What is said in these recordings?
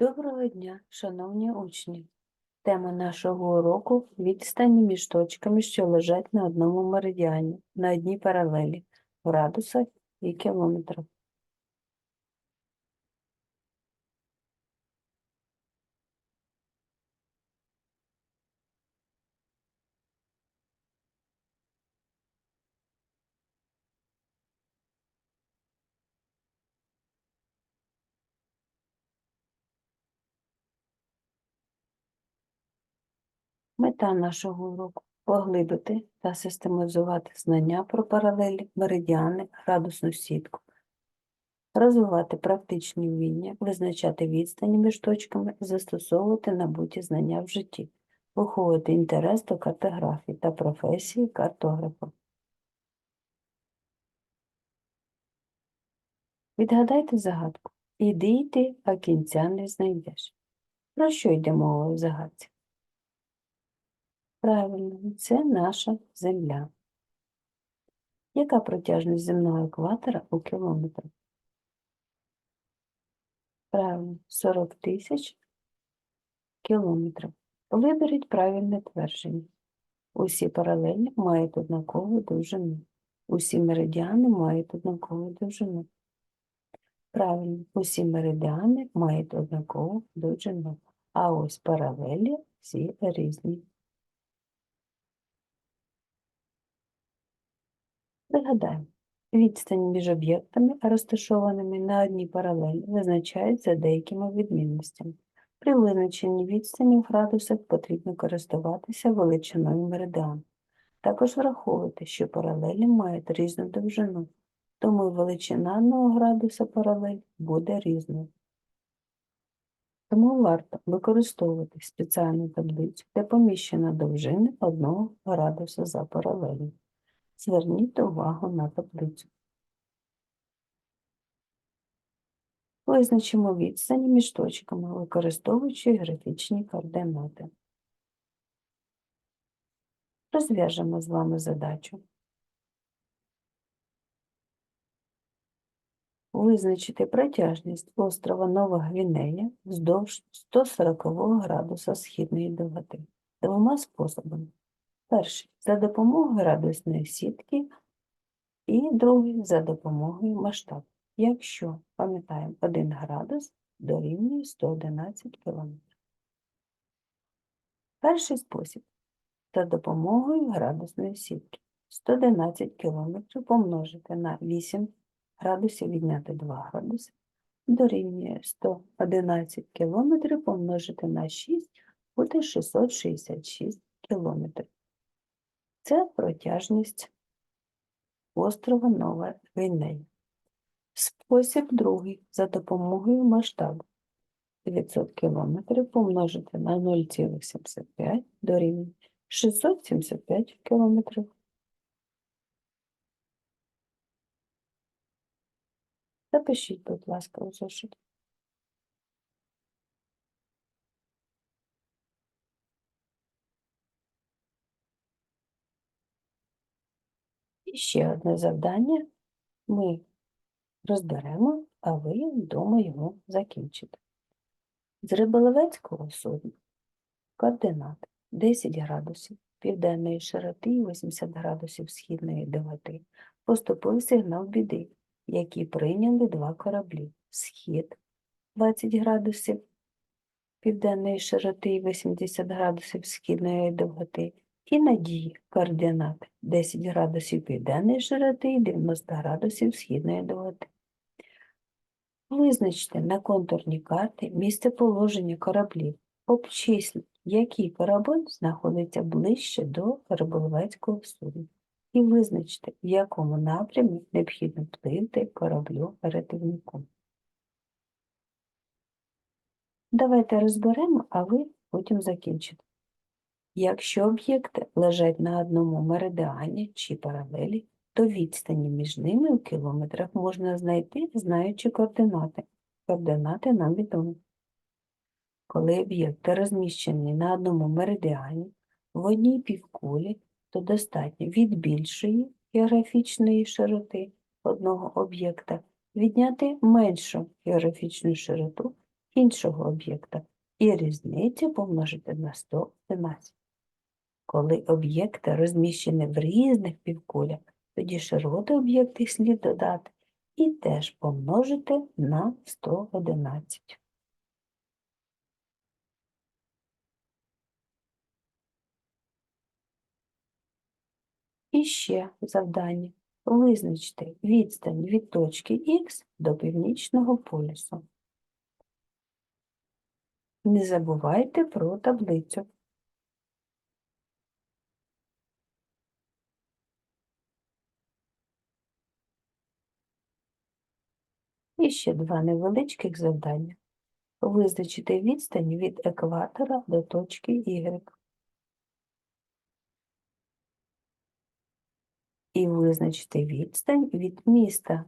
Доброго дня, шановні учні! Тема нашого уроку – відстані між точками, що лежать на одному меридіані, на одній паралелі, в градусах і кілометрах. Мета нашого уроку – поглибити та систематизувати знання про паралелі, меридіани, градусну сітку, розвивати практичні вміння, визначати відстані між точками, застосовувати набуті знання в житті, виховувати інтерес до картографії та професії картографа. Відгадайте загадку. Іди йти, а кінця не знайдеш. Про що йде мова у загадці? Правильно, це наша Земля. Яка протяжність земного екватора у кілометрах? Правильно, 40 тисяч кілометрів. Виберіть правильне твердження. Усі паралелі мають однакову довжину. Усі меридіани мають однакову довжину. Правильно, усі меридіани мають однакову довжину, а ось паралелі всі різні. Пригадаємо, відстань між об'єктами, розташованими на одній паралелі, визначають за деякими відмінностями. При визначенні відстані в градусах потрібно користуватися величиною меридіану. Також враховуйте, що паралелі мають різну довжину, тому величина одного градуса паралель буде різною. Тому варто використовувати спеціальну таблицю, де поміщено довжини одного градуса за паралелью. Зверніть увагу на таблицю. Визначимо відстані між точками, використовуючи графічні координати. Розв'яжемо з вами задачу. Визначити протяжність острова Нова Гвінея вздовж 140 градуса східної довготи двома способами. Перший за допомогою градусної сітки і другий за допомогою масштабу. Якщо, пам'ятаємо, 1 градус дорівнює 111 км. Перший спосіб за допомогою градусної сітки. 111 км помножити на 8 градусів відняти 2 градуси дорівнює 111 км помножити на 6 буде 666 км. Це протяжність острова Нова Гвінея. Спосіб другий за допомогою масштабу. 900 км помножити на 0,75 дорівнює 675 км. Запишіть, будь ласка, у зошит. І ще одне завдання. Ми розберемо, а ви вдома його закінчите. З Риболовецького судна координати 10 градусів південної широти і 80 градусів східної довготи. Поступив сигнал біди, який прийняли два кораблі. Схід 20 градусів південної широти і 80 градусів східної довготи і надії координати 10 градусів південної широти і 90 градусів східної довготи. Визначте на контурній карті місце положення кораблів. Обчисліть, який корабель знаходиться ближче до риболовецького судна. І визначте, в якому напрямі необхідно пливти кораблю рятівнику. Давайте розберемо, а ви потім закінчите. Якщо об'єкти лежать на одному меридіані чи паралелі, то відстані між ними у кілометрах можна знайти, знаючи координати. Координати нам відомі. Коли об'єкти розміщені на одному меридіані в одній півкулі, то достатньо від більшої географічної широти одного об'єкта відняти меншу географічну широту іншого об'єкта і різницю помножити на 111. Коли об'єкти розміщені в різних півкулях, тоді широти об'єктів слід додати і теж помножити на 111. І ще завдання. Визначте відстань від точки Х до північного полюсу. Не забувайте про таблицю. І ще два невеличких завдання. Визначити відстань від екватора до точки Y. І визначити відстань від міста,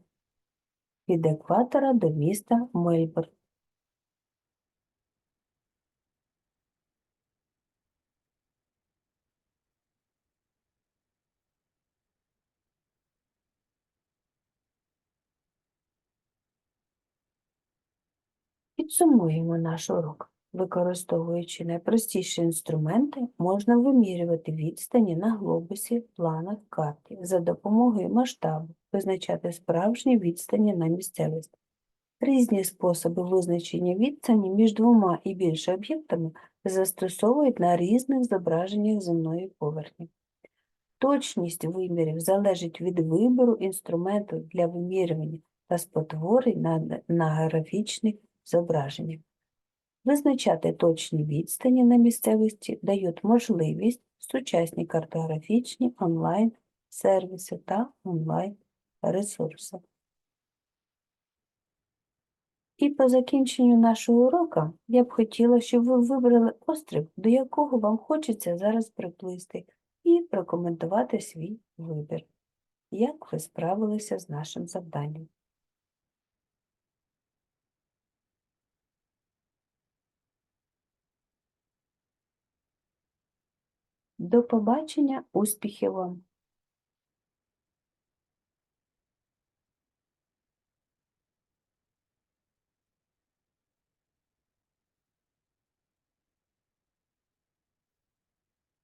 від екватора до міста Мельбурн. Підсумуємо наш урок. Використовуючи найпростіші інструменти, можна вимірювати відстані на глобусі, планах, карті за допомогою масштабу, визначати справжні відстані на місцевості. Різні способи визначення відстані між двома і більше об'єктами застосовують на різних зображеннях земної поверхні. Точність вимірів залежить від вибору інструменту для вимірювання та спотворень на, на графічних зображеннях. Визначати точні відстані на місцевості дають можливість сучасні картографічні онлайн-сервіси та онлайн-ресурси. І по закінченню нашого уроку я б хотіла, щоб ви вибрали острів, до якого вам хочеться зараз приплисти, і прокоментувати свій вибір. Як ви справилися з нашим завданням? До побачення, успіхів вам!